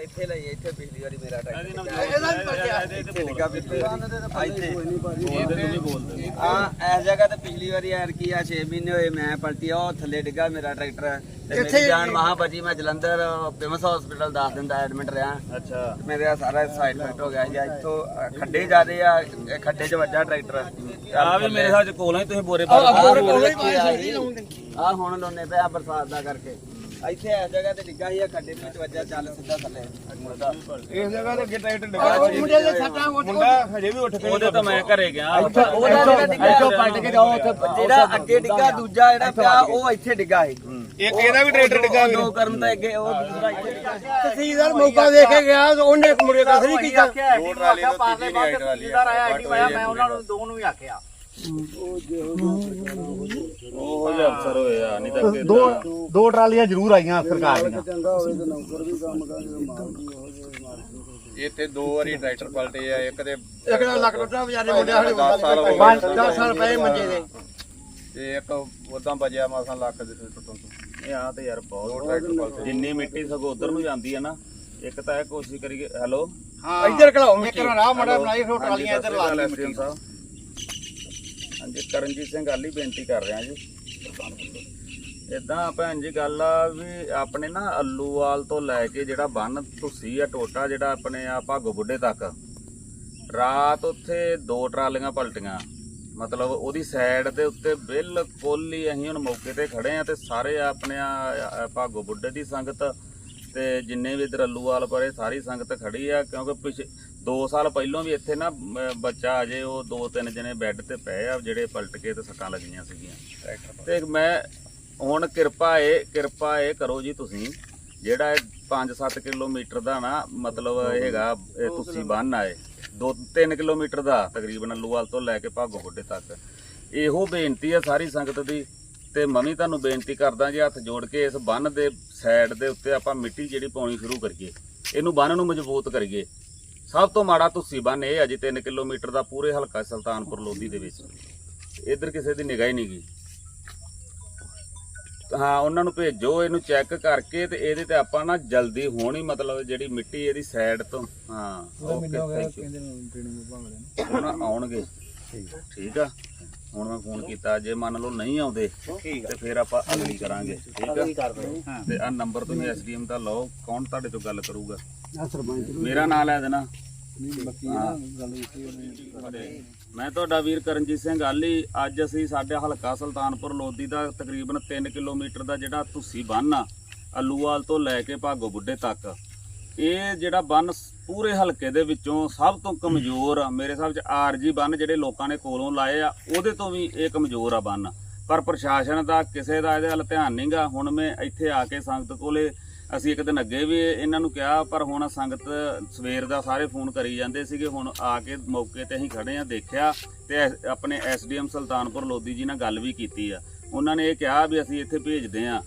ਇੱਥੇ ਲਈ ਇੱਥੇ ਪਿਛਲੀ ਵਾਰੀ ਮੇਰਾ ਟਰੈਕਟਰ ਇਹਦਾ ਵੀ ਪਲਟਿਆ ਇੱਥੇ ਡਿੱਗਾ ਵੀ ਇੱਥੇ ਇੱਥੇ। ਇਹ ਤੇ ਤੁਸੀਂ ਬੋਲਦੇ ਹਾਂ। ਇਸ ਜਗ੍ਹਾ ਤੇ ਪਿਛਲੀ ਵਾਰੀ ਯਾਰ ਕੀ ਆ 6 ਮਹੀਨੇ ਹੋਏ ਮੈਂ ਪਲਟੀ ਆ ਉਹ ਥੱਲੇ ਡਿੱਗਾ ਮੇਰਾ ਟਰੈਕਟਰ। ਤੇ ਮੇਰੀ ਜਾਨ ਮਹਾ ਬਚੀ ਮੈਂ ਜਲੰਧਰ ਫੇਮਸ ਹਸਪੀਟਲ 10 ਦਿਨ ਦਾ ਐਡਮਿਟ ਰਿਹਾ। ਅੱਛਾ। ਮੇਰੇ ਆ ਸਾਰਾ ਸਾਈਡ ਇਫੈਕਟ ਹੋ ਗਿਆ ਸੀ ਇੱਥੋਂ ਅ, ਖੱਡੇ ਜਾਦੇ ਆ ਇਹ ਖੱਡੇ 'ਚ ਵੱਜਾ ਟਰੈਕਟਰ। ਆ ਵੀ ਮੇਰੇ ਹਿਸਾਬ ਚ ਕੋਲਾਂ ਹੀ ਤੁਸੀਂ ਬੋਰੇ ਆ ਪਾ ਆ ਹੁਣ ਲੋਨੇ ਪਿਆ ਬਰਸਾਤ ਦਾ ਕਰਕੇ। ਇੱਥੇ ਇਸ ਜਗ੍ਹਾ ਤੇ ਡਿੱਗਾ ਸੀ ਆ ਖੱਡੇ ਵਿੱਚ ਵੱਜਾ ਚੱਲ ਸਿੱਧਾ ਥੱਲੇ। ਮੁੜਦਾ ਇਸ ਜਗ੍ਹਾ ਤੇ ਅੱਗੇ ਟਰੈਕਟਰ ਉਹ ਮੁੰਡੇ ਦੇ ਸੱਟਾਂ ਉਹ ਮੁੰਡਾ ਹਜੇ ਵੀ ਉੱਠ ਕੇ ਉਹਦੇ ਤਾਂ ਮੈਂ ਘਰੇ ਗਿਆ। ਉਹਦਾ ਜਿਹੜਾ ਡਿੱਗਾ ਇੱਥੋਂ ਪਲਟ ਕੇ ਜਾਓ ਉੱਥੇ ਜਿਹੜਾ ਅੱਗੇ ਡਿੱਗਾ ਦੂਜਾ ਜਿਹੜਾ ਪਿਆ ਉਹ ਇੱਥੇ ਡਿੱਗਾ ਸੀ। ਇੱਕ ਇਹਦਾ ਵੀ ਟਰੈਕਟਰ ਡਿੱਗਾ ਦੋ ਕਰਨ ਦਾ ਅੱਗੇ ਉਹ ਦੂਸਰਾ ਇੱਥੇ ਡਿੱਗਾ ਤਹਿਸੀਲਦਾਰ ਮੌਕਾ ਦੇਖ ਕੇ ਗਿਆ ਤੇ ਉਹਨੇ ਮੁੰਡੇ ਕਸ ਨਹੀਂ ਕੀਤਾ। ਦੋ ਟਰਾਲੀ ਤੋਂ ਤੀਜੀ ਨਹੀਂ ਆਈ ਟਰਾਲੀ ਮੈਂ ਉਹਨਾਂ ਨੂੰ ਦੋ ਨੂੰ ਵੀ ਆਖਿਆ। ਉਹ ਅਫਸਰ ਨਹੀਂ ਤਾਂ ਦੋ ਦੋ ਟਰਾਲੀਆਂ ਜ਼ਰੂਰ ਆਈਆਂ ਸਰਕਾਰ ਦੀਆਂ। ਇੱਥੇ ਦੋ ਵਾਰੀ ਟਰੈਕਟਰ ਪਲਟੇ ਆ ਇੱਕ ਦੇ ਇੱਕ ਦਾ ਲੱਕ ਟੁੱਟਾ ਵਿਚਾਰੇ ਮੁੰਡੇ ਸਾਡੇ 10 ਸਾਲ ਹੋ ਗਏ। 10 ਸਾਲ ਪਏ ਮੰਜੇ ਦੇ ਤੇ ਇੱਕ ਉਦਾਂ ਬਜਿਆ ਮਾਸਾਂ ਲੱਖ ਦੇ ਟੁੱਟਣ ਤੋਂ। ਇਹ ਆ ਤੇ ਯਾਰ ਬਹੁਤ ਟਰੈਕਟਰ ਪਲਟੇ। ਜਿੰਨੀ ਮਿੱਟੀ ਸਗੋਂ ਉਧਰ ਨੂੰ ਜਾਂਦੀ ਹੈ ਨਾ ਇੱਕ ਤਾਂ ਇਹ ਕੋਸ਼ਿਸ਼ ਕਰੀਏ ਹੈਲੋ? ਹਾਂ ਇੱਧਰ ਘਲਾਓ ਇੱਕ ਰਾਹ ਮੜਾ ਬਣਾਈ ਫਿਰ ਟਰਾਲੀਆਂ ਇੱਧਰ ਲਾ ਲਈ ਦਿੱਤੀਆਂ ਸਾਹਿਬ। ਹਾਂਜੀ ਕਰਨਜੀਤ ਸਿੰਘ ਗੱਲ ਬੇਨਤੀ ਕਰ ਰਿਹਾ ਜੀ। ਇਦਾਂ ਭੈਣ ਜੀ ਗੱਲ ਆ ਵੀ ਆਪਣੇ ਨਾ ਅੱਲੂਵਾਲ ਤੋਂ ਲੈ ਕੇ ਜਿਹੜਾ ਬੰਨ ਤੁਸੀਂ ਆ, ਟੋਟਾ ਜਿਹੜਾ ਆਪਣੇ ਆ ਭਾਗੋ ਬੁੱਢੇ ਤੱਕ, ਰਾਤ ਉੱਥੇ ਦੋ ਟਰਾਲੀਆਂ ਪਲਟੀਆਂ। ਮਤਲਬ ਉਹਦੀ ਸਾਈਡ ਦੇ ਉੱਤੇ ਬਿਲਕੁਲ ਹੀ ਅਸੀਂ ਹੁਣ ਮੌਕੇ ਤੇ ਖੜੇ ਆ ਤੇ ਸਾਰੇ ਆਪਣੇ ਆ ਭਾਗੋ ਬੁੱਢੇ ਦੀ ਸੰਗਤ ਤੇ ਜਿੰਨੇ ਵੀ ਇਧਰ ਅੱਲੂਵਾਲ ਪਰੇ ਸਾਰੀ ਸੰਗਤ ਖੜੀ ਆ, ਕਿਉਂਕਿ ਪਿਛੇ 2 ਸਾਲ ਪਹਿਲਾਂ ਵੀ ਇੱਥੇ ਨਾ ਬੱਚਾ ਅਜੇ ਉਹ ਦੋ ਤਿੰਨ ਜਣੇ ਬੈੱਡ ਤੇ ਪਏ ਆ ਜਿਹੜੇ ਪਲਟ ਕੇ ਤੇ ਸੱਟਾਂ ਲੱਗੀਆਂ ਸੀਗੀਆਂ। ਤੇ ਮੈਂ ਹੁਣ ਕਿਰਪਾ ਏ ਕਿਰਪਾ ਏ ਕਰੋ ਜੀ ਤੁਸੀਂ ਜਿਹੜਾ 5-7 ਕਿਲੋਮੀਟਰ ਦਾ ਨਾ ਮਤਲਬ ਹੈਗਾ ਇਹ ਤੁਸੀਂ ਬੰਨ ਆਏ 2-3 ਕਿਲੋਮੀਟਰ ਦਾ ਤਕਰੀਬਨ ਅੱਲੂਵਾਲ ਤੋਂ ਲੈ ਕੇ ਭਾਗੋ ਬੁੱਢੇ ਤੱਕ। ਇਹੋ ਬੇਨਤੀ ਆ ਸਾਰੀ ਸੰਗਤ ਦੀ ਤੇ ਮੈਂ ਵੀ ਤੁਹਾਨੂੰ ਬੇਨਤੀ ਕਰਦਾ ਜੀ ਹੱਥ ਜੋੜ ਕੇ ਇਸ ਬੰਨ ਦੇ ਸਾਈਡ ਦੇ ਉੱਤੇ ਆਪਾਂ ਮਿੱਟੀ ਜਿਹੜੀ ਪਾਉਣੀ ਸ਼ੁਰੂ ਕਰੀਏ। ਇਹਨੂੰ ਬੰਨ ਨੂੰ ਮਜ਼ਬੂਤ ਕਰੀਏ। ਸਭ ਤੋਂ ਮਾੜਾ ਤੁਸੀਂ ਬੰਨ ਇਹ ਆ ਜੀ 3 ਕਿਲੋਮੀਟਰ ਦਾ ਪੂਰੇ ਹਲਕਾ ਸੁਲਤਾਨਪੁਰ ਲੋਧੀ ਦੇ ਵਿੱਚ। ਇੱਧਰ ਕਿਸੇ ਦੀ ਨਿਗਾਹ ਹੀ ਨਹੀਂ ਗਈ। ਹਾਂ ਉਹਨਾਂ ਨੂੰ ਭੇਜੋ ਇਹਨੂੰ ਚੈੱਕ ਕਰਕੇ ਤੇ ਇਹਦੇ ਤੇ ਆਪਾਂ ਨਾ ਜਲਦੀ ਹੋਣੀ ਮਤਲਬ ਜਿਹੜੀ ਮਿੱਟੀ ਇਹਦੀ ਸਾਈਡ ਤੋਂ। ਹਾਂ ਓਕੇ ਥੈਂਕ ਯੂ ਹੁਣ ਆਉਣਗੇ। ਠੀਕ ਆ? ਹੁਣ ਮੈਂ ਫੋਨ ਕੀਤਾ ਜੇ ਮੰਨ ਲਓ ਨਹੀਂ ਆਉਂਦੇ ਤੇ ਫਿਰ ਆਪਾਂ ਅਗਲੀ ਕਰਾਂਗੇ। ਠੀਕ ਆ? ਤੇ ਆ ਨੰਬਰ ਤੁਸੀਂ ਐਸਡੀਐਮ ਦਾ ਲਓ ਕੌਣ ਤੁਹਾਡੇ ਤੋਂ ਗੱਲ ਕਰੂਗਾ? ਮੇਰਾ ਨਾਮ ਲੈ ਦੇਣਾ। ਮੈਂ ਤੁਹਾਡਾ ਵੀਰ ਕਰਨਜੀਤ ਸਿੰਘ ਆਲੀ ਅੱਜ ਅਸੀਂ ਸਾਡੇ ਹਲਕਾ ਸੁਲਤਾਨਪੁਰ ਲੋਧੀ ਦਾ ਤਕਰੀਬਨ 3 ਕਿਲੋਮੀਟਰ ਦਾ ਜਿਹੜਾ ਤੁਸੀਂ ਬੰਨ ਆ ਅਲੂਵਾਲ ਤੋਂ ਲੈ ਕੇ ਭਾਗੋ ਬੁੱਢੇ ਤੱਕ। ਇਹ ਜਿਹੜਾ ਬੰਨ ਪੂਰੇ ਹਲਕੇ ਦੇ ਵਿੱਚੋਂ ਸਭ ਤੋਂ ਕਮਜ਼ੋਰ ਆ ਮੇਰੇ ਹਿਸਾਬ 'ਚ ਆਰਜੀ ਬੰਨ ਜਿਹੜੇ ਲੋਕਾਂ ਨੇ ਕੋਲੋਂ ਲਾਏ ਆ ਉਹਦੇ ਤੋਂ ਵੀ ਇਹ ਕਮਜ਼ੋਰ ਆ ਬੰਨ ਪਰ ਪ੍ਰਸ਼ਾਸਨ ਦਾ ਕਿਸੇ ਦਾ ਇਹਦੇ ਵੱਲ ਧਿਆਨ ਨਹੀਂਗਾ ਹੁਣ ਮੈਂ ਇੱਥੇ ਆ ਕੇ ਸੰਗਤ ਕੋਲੇ ਅਸੀਂ ਇੱਕ ਦਿਨ ਅੱਗੇ ਵੀ ਇਹਨਾਂ ਨੂੰ ਕਿਹਾ, ਪਰ ਹੁਣ ਸੰਗਤ ਸਵੇਰ ਦਾ ਸਾਰੇ ਫੋਨ ਕਰੀ ਜਾਂਦੇ ਸੀਗੇ। ਹੁਣ ਆ ਕੇ ਮੌਕੇ ਤੇ ਅਸੀਂ ਖੜੇ ਆ ਦੇਖਿਆ ਤੇ ਐਸ- ਆਪਣੇ ਐਸਡੀਐਮ ਸੁਲਤਾਨਪੁਰ ਲੋਧੀ ਜੀ ਨਾਲ ਗੱਲ ਵੀ ਕੀਤੀ ਆ। ਉਹਨਾਂ ਨੇ ਇਹ ਕਿਹਾ ਵੀ ਅਸੀਂ ਇੱਥੇ ਭੇਜਦੇ ਆ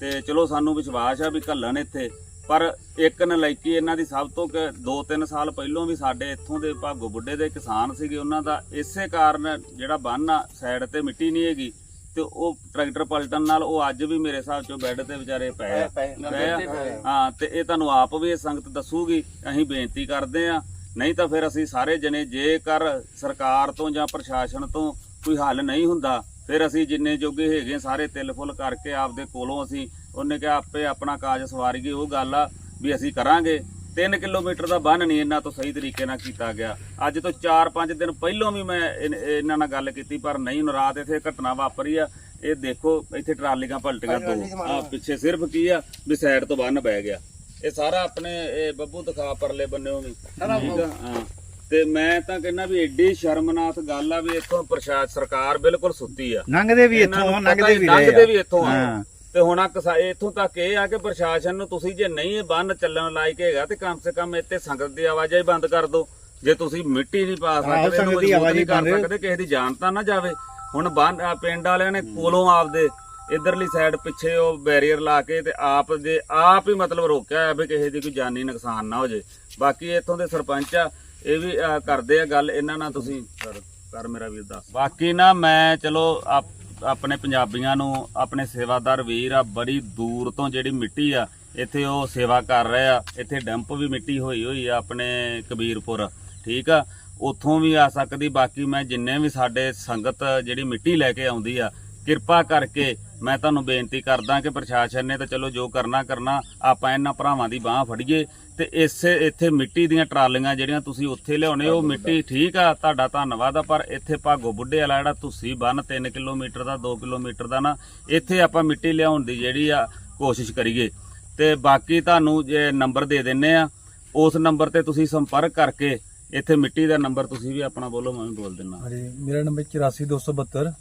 ਤੇ ਚਲੋ ਸਾਨੂੰ ਵਿਸ਼ਵਾਸ ਆ ਵੀ ਘੱਲਣ ਇੱਥੇ, ਪਰ ਇੱਕ ਨਲਾਇਕੀ ਇਹਨਾਂ ਦੀ ਸਭ ਤੋਂ ਕਿ 2-3 ਸਾਲ ਪਹਿਲਾਂ ਵੀ ਸਾਡੇ ਇੱਥੋਂ ਦੇ ਭਾਗੋ ਬੁੱਢੇ ਦੇ ਕਿਸਾਨ ਸੀਗੇ। ਉਹਨਾਂ ਦਾ ਇਸੇ ਕਾਰਨ ਜਿਹੜਾ ਬੰਨ ਆ, ਸਾਈਡ ਤੇ ਮਿੱਟੀ ਨਹੀਂ ਹੈਗੀ। ਤੇ ਉਹ ਟਰੈਕਟਰ ਪਲਟਣ ਨਾਲ ਉਹ ਅੱਜ ਵੀ ਮੇਰੇ ਹਿਸਾਬ ਚੋਂ ਬੈੱਡ ਤੇ ਵਿਚਾਰੇ ਪਏ ਆ। ਪਏ ਆ। ਹਾਂ ਤੇ ਇਹ ਤੁਹਾਨੂੰ ਆਪ ਵੀ ਇਹ ਸੰਗਤ ਦੱਸੂਗੀ ਅਸੀਂ ਬੇਨਤੀ ਕਰਦੇ ਆ। ਨਹੀਂ ਤਾਂ ਫਿਰ ਅਸੀਂ ਸਾਰੇ ਜਣੇ ਜੇਕਰ ਸਰਕਾਰ ਤੋਂ ਜਾਂ ਪ੍ਰਸ਼ਾਸਨ ਤੋਂ ਕੋਈ ਹੱਲ ਨਹੀਂ ਹੁੰਦਾ ਫਿਰ ਅਸੀਂ ਜਿੰਨੇ ਜੋਗੇ ਹੈਗੇ ਸਾਰੇ ਤਿਲ ਫੁੱਲ ਕਰਕੇ ਆਪਦੇ ਕੋਲੋਂ ਅਸੀਂ ਉਹਨੇ ਕਿਹਾ ਆਪੇ ਆਪਣਾ ਕਾਜ ਸਵਾਰੀਏ ਉਹ ਗੱਲ ਆ ਵੀ ਅਸੀਂ ਕਰਾਂਗੇ। 3 ਕਿਲੋਮੀਟਰ ਦਾ ਬੰਨ ਨਹੀਂ ਇਹਨਾਂ ਤੋਂ ਸਹੀ ਤਰੀਕੇ ਨਾਲ ਕੀਤਾ ਗਿਆ। ਅੱਜ ਤੋਂ 4-5 ਦਿਨ ਪਹਿਲਾਂ ਵੀ ਮੈਂ ਇਹਨਾਂ ਨਾਲ ਗੱਲ ਕੀਤੀ ਪਰ ਨਹੀਂ ਰਾਤ ਇੱਥੇ ਘਟਨਾ ਵਾਪਰੀ ਆ। ਇਹ ਦੇਖੋ ਇੱਥੇ ਟਰਾਲੀਆਂ ਪਲਟੀਆਂ ਦੋ। ਆ ਪਿੱਛੇ ਸਿਰਫ ਕੀ ਆ ਵੀ ਸਾਈਡ ਤੋਂ ਬੰਨ ਬਹਿ ਗਿਆ। ਇਹ ਸਾਰਾ ਆਪਣੇ ਇਹ ਬੱਬੂ ਦਿਖਾ ਪਰਲੇ ਬੰਨਿਓ ਵੀ। ਠੀਕ ਆ? ਹਾਂ। ਤੇ ਮੈਂ ਤਾਂ ਕਹਿੰਦਾ ਵੀ ਐਡੀ ਸ਼ਰਮਨਾਕ ਗੱਲ ਆ ਵੀ ਇੱਥੋਂ ਪ੍ਰਸ਼ਾਸਨ ਸਰਕਾਰ ਬਿਲਕੁਲ ਸੁੱਤੀ ਆ। ਲੰਘਦੇ ਵੀ ਇੱਥੋਂ ਲੰਘਦੇ ਵੀ ਲੰਘਦੇ ਰਹੇ ਵੀ ਇੱਥੋਂ ਆ। ਹਾਂ। ਤੇ ਹੁਣ ਆ ਇੱਥੋਂ ਤੱਕ ਇਹ ਆ ਕਿ ਪ੍ਰਸ਼ਾਸਨ ਨੂੰ ਤੁਸੀਂ ਜੇ ਨਹੀਂ ਇਹ ਬੰਨ ਚੱਲਣ ਲਾਇਕ ਹੈਗਾ ਤੇ ਕਮ ਸੇ ਕਮ ਇੱਥੇ ਸੰਗਤ ਦੀ ਆਵਾਜਾਈ ਬੰਦ ਕਰ ਦਿਓ। ਜੇ ਤੁਸੀਂ ਮਿੱਟੀ ਨਹੀਂ ਪਾ ਸਕਦੇ ਸੰਗਤ ਦੀ ਆਵਾਜਾਈ ਕਰ ਸਕਦੇ ਕਿਸੇ ਦੀ ਜਾਨ ਤਾਂ ਨਾ ਜਾਵੇ। ਹੁਣ ਬੰਨ ਪਿੰਡ ਵਾਲਿਆਂ ਨੇ ਕੋਲੋਂ ਆਪਦੇ ਇਧਰਲੀ ਸਾਈਡ ਪਿੱਛੇ ਉਹ ਬੈਰੀਅਰ ਲਾ ਕੇ ਤੇ ਆਪ ਦੇ ਆਪ ਹੀ ਮਤਲਬ ਰੋਕਿਆ ਹੈ ਵੀ ਕਿਸੇ ਦੀ ਕੋਈ ਜਾਨੀ ਨੁਕਸਾਨ ਨਾ ਹੋ ਜੇ ਬਾਕੀ ਇੱਥੋਂ ਦੇ ਸਰਪੰਚ ਆ ਇਹ ਵੀ ਕਰਦੇ ਆ ਗੱਲ। ਇਹਨਾਂ ਨਾਲ ਤੁਸੀਂ ਕਰ ਮੇਰਾ ਵੀਰ ਦੱਸ ਬਾਕੀ ਨਾ ਮੈਂ ਚਲੋ ਆਪਣੇ ਪੰਜਾਬੀਆਂ ਨੂੰ ਆਪਣੇ ਸੇਵਾਦਾਰ ਵੀਰ ਆ, ਬੜੀ ਦੂਰ ਤੋਂ ਜਿਹੜੀ ਮਿੱਟੀ ਆ, ਇੱਥੇ ਉਹ ਸੇਵਾ ਕਰ ਰਹੇ ਆ। ਇੱਥੇ ਡੰਪ ਵੀ ਮਿੱਟੀ ਹੋਈ ਹੋਈ ਆ ਆਪਣੇ ਕਬੀਰਪੁਰ, ਠੀਕ ਆ? ਉੱਥੋਂ ਵੀ ਆ ਸਕਦੀ, ਬਾਕੀ ਮੈਂ ਜਿੰਨੇ ਵੀ ਸਾਡੇ ਸੰਗਤ ਜਿਹੜੀ ਮਿੱਟੀ ਲੈ ਕੇ ਆਉਂਦੀ ਆ, ਕਿਰਪਾ ਕਰਕੇ ਮੈਂ ਤੁਹਾਨੂੰ ਬੇਨਤੀ ਕਰਦਾ ਕਿ ਪ੍ਰਸ਼ਾਸਨ ਨੇ ਤਾਂ ਚਲੋ ਜੋ ਕਰਨਾ ਕਰਨਾ, ਆਪਾਂ ਇਹਨਾਂ ਭਰਾਵਾਂ ਦੀ ਬਾਹ ਫੜੀਏ ਤੇ ਇਸੇ ਇੱਥੇ ਮਿੱਟੀ ਦੀਆਂ ਟਰਾਲੀਆਂ ਜਿਹੜੀਆਂ ਤੁਸੀਂ ਉੱਥੇ ਲਿਆਉਣੇ, ਉਹ ਮਿੱਟੀ ਠੀਕ ਆ, ਤੁਹਾਡਾ ਧੰਨਵਾਦ ਆ, ਪਰ ਇੱਥੇ ਭਾਗੋ ਬੁੱਢੇ ਵਾਲਾ ਜਿਹੜਾ ਤੁਸੀਂ ਬੰਨ 3 ਕਿਲੋਮੀਟਰ ਦਾ 2 ਕਿਲੋਮੀਟਰ ਦਾ ਨਾ, ਇੱਥੇ ਆਪਾਂ ਮਿੱਟੀ ਲਿਆਉਣ ਦੀ ਜਿਹੜੀ ਆ ਕੋਸ਼ਿਸ਼ ਕਰੀਏ। ਤੇ ਬਾਕੀ ਤੁਹਾਨੂੰ ਜੇ ਨੰਬਰ ਦੇ ਦਿੰਨੇ ਆ, ਉਸ ਨੰਬਰ ਤੇ ਤੁਸੀਂ ਸੰਪਰਕ ਕਰਕੇ ਇੱਥੇ ਮਿੱਟੀ ਦਾ ਨੰਬਰ ਤੁਸੀਂ ਵੀ ਆਪਣਾ ਬੋਲੋ, ਮੈਂ ਵੀ ਬੋਲ ਦਿੰਨਾ। ਹਾਂਜੀ, ਮੇਰਾ ਨੰਬਰ 84272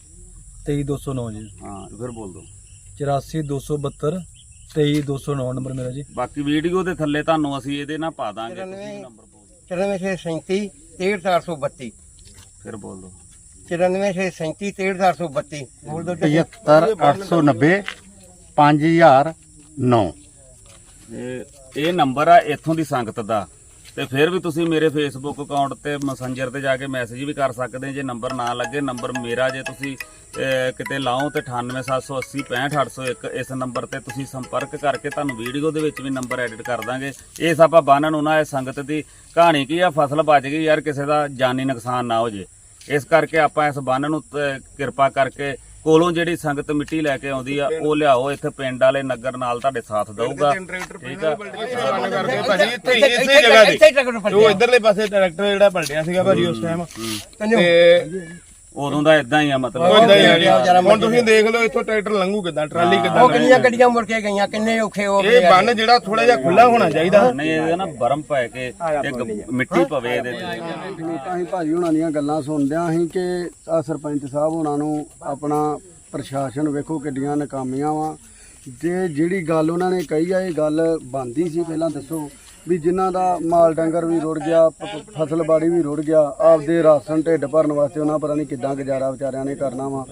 23209 ਜੀ। ਹਾਂ ਫਿਰ ਬੋਲ ਦਿਓ 84272 23209 ਨੰਬਰ ਮੇਰਾ ਜੀ। ਬਾਕੀ ਵੀਡੀਓ ਦੇ ਥੱਲੇ ਤੁਹਾਨੂੰ ਅਸੀਂ ਇਹਦੇ ਨਾਲ ਪਾ ਦਾਂਗੇ ਤੁਸੀਂ ਨੰਬਰ ਬੋਲ ਦਿਓ। 9437 63432 ਫਿਰ ਬੋਲ ਦਿਓ 9437 63432 ਬੋਲ ਦੋ 75 890 5009 ਇਹ ਇਹ ਨੰਬਰ ਆ ਇੱਥੋਂ ਦੀ ਸੰਗਤ ਦਾ। ਤੇ ਫਿਰ ਵੀ ਤੁਸੀਂ ਮੇਰੇ ਫੇਸਬੁੱਕ ਅਕਾਊਂਟ ਤੇ ਮੈਸੇਂਜਰ ਤੇ ਜਾ ਕੇ ਮੈਸੇਜ ਵੀ ਕਰ ਸਕਦੇ ਜੇ ਨੰਬਰ ਨਾ ਲੱਗੇ ਨੰਬਰ ਮੇਰਾ ਜੇ ਤੁਸੀਂ ਕਿਤੇ ਲਾਓ ਤੇ 98780 65801 ਇਸ ਨੰਬਰ ਤੇ ਤੁਸੀਂ ਸੰਪਰਕ ਕਰਕੇ ਤੁਹਾਨੂੰ ਵੀਡੀਓ ਦੇ ਵਿੱਚ ਵੀ ਨੰਬਰ ਐਡਿਟ ਕਰ ਦਾਂਗੇ। ਇਸ ਆਪਾਂ ਬਾਨਣ ਉਹਨਾਂ ਇਹ ਸੰਗਤ ਦੀ ਕਹਾਣੀ ਕੀ ਆ, ਫਸਲ ਬਚ ਗਈ ਯਾਰ, ਕਿਸੇ ਦਾ ਜਾਨੀ ਨੁਕਸਾਨ ਨਾ ਹੋ ਜੇ। ਇਸ ਕਰਕੇ ਆਪਾਂ ਇਸ ਬੰਨ ਨੂੰ ਕਿਰਪਾ ਕਰਕੇ ਕੋਲੋਂ ਜਿਹੜੀ ਸੰਗਤ ਮਿੱਟੀ ਲੈ ਕੇ ਆਉਂਦੀ ਆ ਉਹ ਲਿਆਓ ਇੱਥੇ ਪਿੰਡ ਵਾਲੇ ਨਗਰ ਨਾਲ ਤੁਹਾਡੇ ਸਾਥ ਦਊਗਾ। ਠੀਕ ਆ? ਭਾਜੀ ਇੱਥੇ ਹੀ ਇਸੇ ਜਗ੍ਹਾ ਤੇ ਉਹ ਇਧਰਲੇ ਪਾਸੇ ਟਰੈਕਟਰ ਜਿਹੜਾ ਪਲਟਿਆ ਸੀਗਾ ਭਾਜੀ ਉਸ ਟਾਈਮ ਤੇ ਉਦੋਂ ਦਾ ਇਦਾਂ ਹੀ ਆ ਉਹ ਮਤਲਬ ਇਦਾਂ ਹੀ ਆ ਗਿਆ ਹੁਣ ਤੁਸੀਂ ਦੇਖ ਲਓ ਇੱਥੋਂ ਟਰੈਕਟਰ ਲੰਘੂ ਕਿਦਾਂ ਟਰਾਲੀ ਕਿਦਾਂ ਉਹ ਕਿੰਨੀਆਂ ਗੱਡੀਆਂ ਮੁੜ ਕੇ ਗਈਆਂ ਕਿੰਨੇ ਔਖੇ ਹੋ ਗਏ ਇਹ ਬੰਨ ਜਿਹੜਾ ਥੋੜਾ ਜਿਹਾ ਖੁੱਲਾ ਹੋਣਾ ਚਾਹੀਦਾ। ਨਹੀਂ ਇਹ ਨਾ ਬਰਮ ਪੈ ਕੇ ਇੱਕ ਮਿੱਟੀ ਪਵੇ ਇਹਦੇ ਤੇ। ਅਸੀਂ ਭਾਜੀ ਹੁਣਾਂ ਦੀਆਂ ਗੱਲਾਂ ਸੁਣਦਿਆਂ ਅਸੀਂ ਕਿ ਆ ਸਰਪੰਚ ਸਾਹਿਬ ਹੁਣਾਂ ਨੂੰ ਆਪਣਾ ਪ੍ਰਸ਼ਾਸਨ ਵੇਖੋ ਕਿੱਡੀਆਂ ਨਕਾਮੀਆਂ ਵਾ। ਜੇ ਜਿਹੜੀ ਗੱਲ ਉਹਨਾਂ ਨੇ ਕਹੀ ਆ ਇਹ ਗੱਲ ਬੰਦੀ ਸੀ ਪਹਿਲਾਂ ਦੱਸੋ। ਵੀ ਜਿਨ੍ਹਾਂ ਦਾ ਮਾਲ ਡੰਗਰ ਵੀ ਰੁੜ ਗਿਆ, ਪ- ਫਸਲ ਬਾੜੀ ਵੀ ਰੁੜ ਗਿਆ, ਆਪਦੇ ਰਾਸ਼ਨ ਢਿੱਡ ਭਰਨ ਵਾਸਤੇ ਉਹਨਾਂ ਪਤਾ ਨਹੀਂ ਕਿੱਦਾਂ ਗੁਜ਼ਾਰਾ ਵਿਚਾਰਿਆਂ ਨੇ ਕਰਨਾ ਵਾ।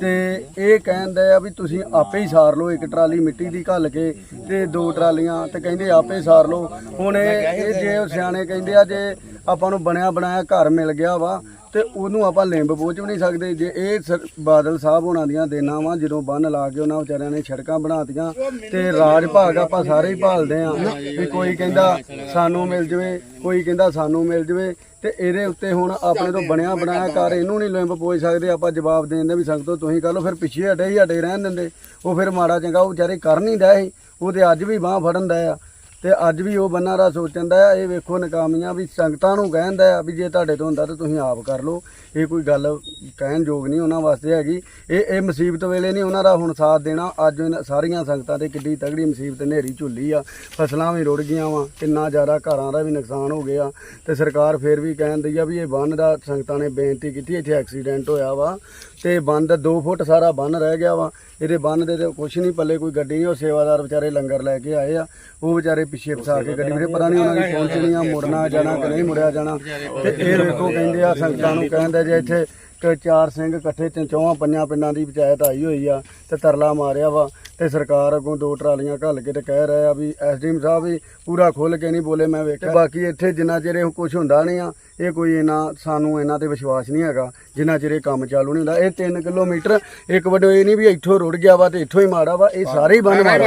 ਤੇ ਇਹ ਕਹਿੰਦੇ ਆ ਵੀ ਤੁਸੀਂ ਆਪੇ ਹੀ ਸਾਰ ਲਓ, ਇੱਕ ਟਰਾਲੀ ਮਿੱਟੀ ਦੀ ਘੱਲ ਕੇ ਤੇ ਦੋ ਟਰਾਲੀਆਂ ਤੇ ਕਹਿੰਦੇ ਆਪੇ ਸਾਰ ਲਓ। ਹੁਣ ਇਹ ਇਹ ਜੇ ਸਿਆਣੇ ਕਹਿੰਦੇ ਆ, ਜੇ ਆਪਾਂ ਨੂੰ ਬਣਿਆ ਬਣਾਇਆ ਘਰ ਮਿਲ ਗਿਆ ਵਾ ਤੇ ਉਹਨੂੰ ਆਪਾਂ ਲਿੰਬ ਬੋਝ ਵੀ ਨਹੀਂ ਸਕਦੇ। ਜੇ ਇਹ ਸਰ- ਬਾਦਲ ਸਾਹਿਬ ਹੋਣਾ ਦੀਆਂ ਦੇਣਾ ਵਾ, ਜਦੋਂ ਬੰਨ ਲਾ ਕੇ ਉਹਨਾਂ ਵਿਚਾਰਿਆਂ ਨੇ ਸੜਕਾਂ ਬਣਾਤੀਆਂ ਤੇ ਰਾਜ ਭਾਗ ਆਪਾਂ ਸਾਰੇ ਹੀ ਭਾਲਦੇ ਆ ਵੀ ਕੋਈ ਕਹਿੰਦਾ ਸਾਨੂੰ ਮਿਲ ਜਵੇ, ਕੋਈ ਕਹਿੰਦਾ ਸਾਨੂੰ ਮਿਲ ਜਵੇ ਤੇ ਇਹਦੇ ਉੱਤੇ ਹੁਣ ਆਪਣੇ ਤੋਂ ਬਣਿਆ ਬਣਾਇਆ ਕਰ ਇਹਨੂੰ ਨਹੀਂ ਲਿੰਬ ਪੋਜ ਸਕਦੇ, ਆਪਾਂ ਜਵਾਬ ਦੇਣ ਦੇ ਵੀ ਸੰਗਤੋ ਤੁਸੀਂ ਕਰ ਲਓ ਫਿਰ ਪਿੱਛੇ ਹਟੇ ਹੀ ਹਟੇ ਰਹਿਣ ਦਿੰਦੇ। ਉਹ ਫਿਰ ਮਾੜਾ ਚੰਗਾ ਉਹ ਵਿਚਾਰੇ ਕਰ ਨਹੀਂ ਡਏ ਉਹ ਤੇ ਅੱਜ ਵੀ ਬਾਹ ਫੜਨ ਦਾ ਆ। ਤੇ ਅੱਜ ਵੀ ਉਹ ਬੰਨਾ ਦਾ ਸੋਚਣ ਦਾ ਆ, ਇਹ ਵੇਖੋ ਨਕਾਮੀਆਂ ਵੀ ਸੰਗਤਾਂ ਨੂੰ ਕਹਿੰਦਾ ਆ ਵੀ ਜੇ ਤੁਹਾਡੇ ਤੋਂ ਹੁੰਦਾ ਤਾਂ ਤੁਸੀਂ ਆਪ ਕਰ ਲਓ। ਇਹ ਕੋਈ ਗੱਲ ਕਹਿਣ ਯੋਗ ਨਹੀਂ ਉਹਨਾਂ ਵਾਸਤੇ ਹੈਗੀ। ਇਹ ਇਹ ਮੁਸੀਬਤ ਵੇਲੇ ਨਹੀਂ ਉਹਨਾਂ ਦਾ ਹੁਣ ਸਾਥ ਦੇਣਾ। ਅੱਜ ਇਹਨਾਂ ਸਾਰੀਆਂ ਸੰਗਤਾਂ ਤੇ ਕਿੱਡੀ ਤਗੜੀ ਮੁਸੀਬਤ ਨੇਰੀ ਝੁੱਲੀ ਆ। ਫਸਲਾਂ ਵੀ ਰੁੜ ਗਈਆਂ ਵਾ। ਕਿੰਨਾ ਜ਼ਿਆਦਾ ਘਰਾਂ ਦਾ ਵੀ ਨੁਕਸਾਨ ਹੋ ਗਿਆ। ਤੇ ਸਰਕਾਰ ਫੇਰ ਵੀ ਕਹਿੰਦੀ ਆ ਵੀ ਇਹ ਬੰਨ ਦਾ ਸੰਗਤਾਂ ਨੇ ਬੇਨਤੀ ਕੀਤੀ, ਇੱਥੇ ਐਕਸੀਡੈਂਟ ਹੋਇਆ ਵਾ। ਤੇ ਬੰਦ 2 ਫੁੱਟ ਸਾਰਾ ਬੰਨ ਰਹਿ ਗਿਆ ਵਾ। ਇਹਦੇ ਬੰਨ ਦੇ ਤੇ ਕੁਛ ਨਹੀਂ ਪੱਲੇ ਕੋਈ ਗੱਡੀ ਨਹੀਂ, ਉਹ ਸੇਵਾਦਾਰ ਵਿਚਾਰੇ ਲੰਗਰ ਲੈ ਕੇ ਆਏ ਆ। ਉਹ ਵਿਚਾਰੇ ਪਿੱਛੇ ਫਸਾ ਕੇ ਗੱਡੀ ਵੀਰੇ ਪਤਾ ਨਹੀਂ ਉਹਨਾਂ ਦੀ ਪਹੁੰਚਣੀ ਆ ਮੁੜਨਾ ਜਾਣਾ ਕਿ ਨਹੀਂ ਮੁੜਿਆ ਜਾਣਾ। ਤੇ ਇਹ ਵੇਖੋ ਕਹਿੰਦੇ ਆ, ਸੰਗਤਾਂ ਨੂੰ ਕਹਿੰਦੇ ਜੇ ਇੱਥੇ ਕਿ ਚਾਰ ਸਿੰਘ ਇਕੱਠੇ ਤੇ ਚੌਹਾਂ ਪੰਜਾਂ ਪਿੰਡਾਂ ਦੀ ਪੰਚਾਇਤ ਆਈ ਹੋਈ ਆ ਤੇ ਤਰਲਾ ਮਾਰਿਆ ਵਾ ਤੇ ਸਰਕਾਰ ਅੱਗੋਂ ਦੋ ਟਰਾਲੀਆਂ ਘੱਲ ਕੇ ਤੇ ਕਹਿ ਰਹੇ ਆ ਵੀ ਐਸਡੀਐਮ ਸਾਹਿਬ ਵੀ ਪੂਰਾ ਖੁੱਲ ਕੇ ਨਹੀਂ ਬੋਲੇ ਮੈਂ ਵੇਖਿਆ। ਬਾਕੀ ਇੱਥੇ ਜਿੰਨਾ ਚਿਰ ਇਹ ਕੁਝ ਹੁੰਦਾ ਨਹੀਂ ਆ ਇਹ ਕੋਈ ਇਹਨਾਂ ਸਾਨੂੰ ਇਹਨਾਂ ਤੇ ਵਿਸ਼ਵਾਸ ਨਹੀਂ ਹੈਗਾ ਜਿੰਨਾ ਚਿਰ ਇਹ ਕੰਮ ਚਾਲੂ ਨਹੀਂ ਹੁੰਦਾ। ਇਹ 3 ਕਿਲੋਮੀਟਰ ਇੱਕ ਵੱਡੋ ਇਹ ਨਹੀਂ ਵੀ ਇੱਥੋਂ ਰੁੜ ਗਿਆ ਵਾ ਤੇ ਇੱਥੋਂ ਹੀ ਮਾੜਾ ਵਾ ਇਹ ਸਾਰੇ ਹੀ ਬੰਨ ਮਾੜਾ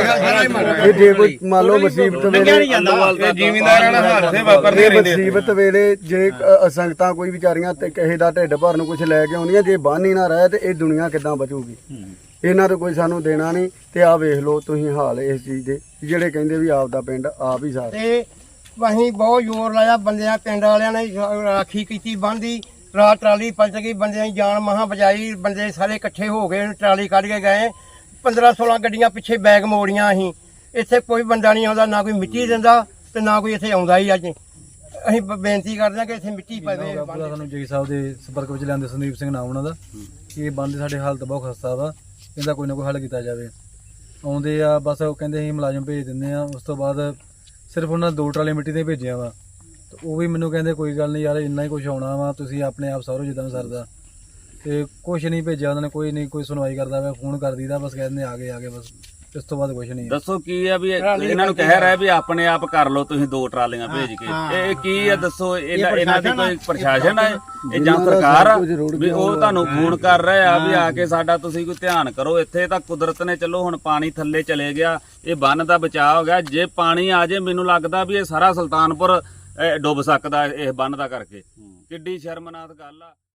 ਇਹ ਜੇ ਕੋਈ ਮੰਨ ਲਓ ਮੁਸੀਬਤ ਵੇਲੇ ਜ਼ਿਮੀਂਦਾਰਾਂ ਨਾਲ ਹਾਦਸੇ ਵਾਪਰਦੇ ਰਹਿੰਦੇ ਮੁਸੀਬਤ ਵੇਲੇ ਜੇ ਅ, ਸੰਗਤਾਂ ਕੋਈ ਵਿਚਾਰੀਆਂ ਤੇ ਕਿਸੇ ਦਾ ਢਿੱਡ ਭਰਨ ਨੂੰ ਕੁਝ ਲੈ ਕੇ ਆਉਂਦੀਆਂ ਜੇ ਬੰਨ ਹੀ ਨਾ ਰਹੇ ਤੇ ਇਹ ਦੁਨੀਆ ਕਿੱਦਾਂ ਬਚੂਗੀ? ਇਹਨਾਂ ਤੋਂ ਕੋਈ ਸਾਨੂੰ ਦੇਣਾ ਨਹੀਂ ਤੇ ਆਹ ਵੇਖ ਲਓ ਤੁਸੀਂ ਹਾਲ ਇਸ ਚੀਜ਼ ਦੇ, ਜਿਹੜੇ ਕਹਿੰਦੇ ਵੀ ਆਪ ਦਾ ਪਿੰਡ ਆਪ ਹੀ ਸਾਰ। ਤੇ ਅਸੀਂ ਬਹੁਤ ਜ਼ੋਰ ਲਾਇਆ, ਬੰਦਿਆਂ ਪਿੰਡ ਵਾਲਿਆਂ ਨੇ ਰਾਖੀ ਕੀਤੀ ਬੰਦੀ ਰਾਤ ਟਰਾਲੀ ਪਲਟ ਗਈ, ਬੰਦਿਆਂ ਦੀ ਜਾਨ ਮਹਾ ਬਚਾਈ, ਬੰਦੇ ਸਾਰੇ ਇਕੱਠੇ ਹੋ ਗਏ, ਟਰਾਲੀ ਕੱਢ ਕੇ ਗਏ 15 16 ਗੱਡੀਆਂ ਪਿੱਛੇ ਬੈਗ ਮੋੜੀਆਂ ਅਸੀਂ। ਇੱਥੇ ਕੋਈ ਬੰਦਾ ਨਹੀਂ ਆਉਂਦਾ, ਨਾ ਕੋਈ ਮਿੱਟੀ ਦਿੰਦਾ ਤੇ ਨਾ ਕੋਈ ਇੱਥੇ ਆਉਂਦਾ ਹੀ ਅੱਜ। ਅਸੀਂ ਬ- ਬੇਨਤੀ ਕਰਦੇ ਹਾਂ ਕਿ ਇੱਥੇ ਮਿੱਟੀ ਪਵੇ ਪੂਰਾ ਸਾਨੂੰ ਜੈ ਸਾਹਿਬ ਦੇ ਸੰਪਰਕ ਵਿੱਚ ਲਿਆਂਦੇ ਸੰਦੀਪ ਸਿੰਘ ਨਾਮ ਉਹਨਾਂ ਦਾ ਕਿ ਇਹ ਬੰਦ ਸਾਡੇ ਹਾਲਤ ਬਹੁਤ ਖਸਤਾ ਵਾ ਇਹਦਾ ਕੋਈ ਨਾ ਕੋਈ ਹੱਲ ਕੀਤਾ ਜਾਵੇ। ਆਉਂਦੇ ਆ ਬਸ ਉਹ ਕਹਿੰਦੇ ਅਸੀਂ ਮੁਲਾਜ਼ਮ ਭੇਜ ਦਿੰਦੇ ਆ ਉਸ ਤੋਂ ਬਾਅਦ ਸਿਰਫ ਉਹਨਾਂ ਦੋ ਟਰਾਲੇ ਮਿੱਟੀ ਦੇ ਭੇਜਿਆ ਵਾ। ਤੇ ਉਹ ਵੀ ਮੈਨੂੰ ਕਹਿੰਦੇ ਕੋਈ ਗੱਲ ਨਹੀਂ ਯਾਰ ਇੰਨਾ ਹੀ ਕੁਝ ਆਉਣਾ ਵਾ ਤੁਸੀਂ ਆਪਣੇ ਆਪ ਸਾਰੋ ਜਿੱਦਾਂ ਵੀ ਸਰਦਾ। ਤੇ ਕੁਝ ਨਹੀਂ ਭੇਜਿਆ ਉਹਨਾਂ ਨੇ ਕੋਈ ਨਹੀਂ ਕੋਈ ਸੁਣਵਾਈ ਕਰਦਾ ਵਾ ਫੋਨ ਕਰ ਦੀਦਾ ਬਸ ਕਹਿੰਦੇ ਆ ਗਏ ਆ ਗਏ ਬਸ। ਇਸ ਤੋਂ ਬਾਅਦ ਕੁਝ ਨਹੀਂ ਦੱਸੋ ਕੀ ਆ ਵੀ ਇਹ- ਇਹਨਾਂ ਨੂੰ ਕਹਿ ਰਿਹਾ ਵੀ ਆਪਣੇ ਆਪ ਕਰ ਲਓ ਤੁਸੀਂ ਦੋ ਟਰਾਲੀਆਂ ਭੇਜ ਕੇ। ਇਹ ਕੀ ਆ ਦੱਸੋ ਇਹਨਾਂ ਦੀ ਕੋਈ ਪ੍ਰਸ਼ਾਸਨ ਹੈ ਇਹ ਜਾਂ ਸਰਕਾਰ ਆ? ਵੀ ਉਹ ਤੁਹਾਨੂੰ ਫੋਨ ਕਰ ਰਹੇ ਆ ਵੀ ਆ ਕੇ ਸਾਡਾ ਤੁਸੀਂ ਕੋਈ ਧਿਆਨ ਕਰੋ। ਇੱਥੇ ਤਾਂ ਕੁਦਰਤ ਨੇ ਚਲੋ ਹੁਣ ਪਾਣੀ ਥੱਲੇ ਚਲੇ ਗਿਆ। ਇਹ ਬੰਨ ਦਾ ਬਚਾਅ ਹੋ ਗਿਆ। ਜੇ ਪਾਣੀ ਆ ਜੇ ਮੈਨੂੰ ਲੱਗਦਾ ਵੀ ਇਹ ਸਾਰਾ ਸੁਲਤਾਨਪੁਰ ਅਹ, ਡੁੱਬ ਸਕਦਾ ਇਹ ਬੰਨ ਦਾ ਕਰਕੇ। ਕਿੱਡੀ ਸ਼ਰਮਨਾਕ ਗੱਲ ਆ।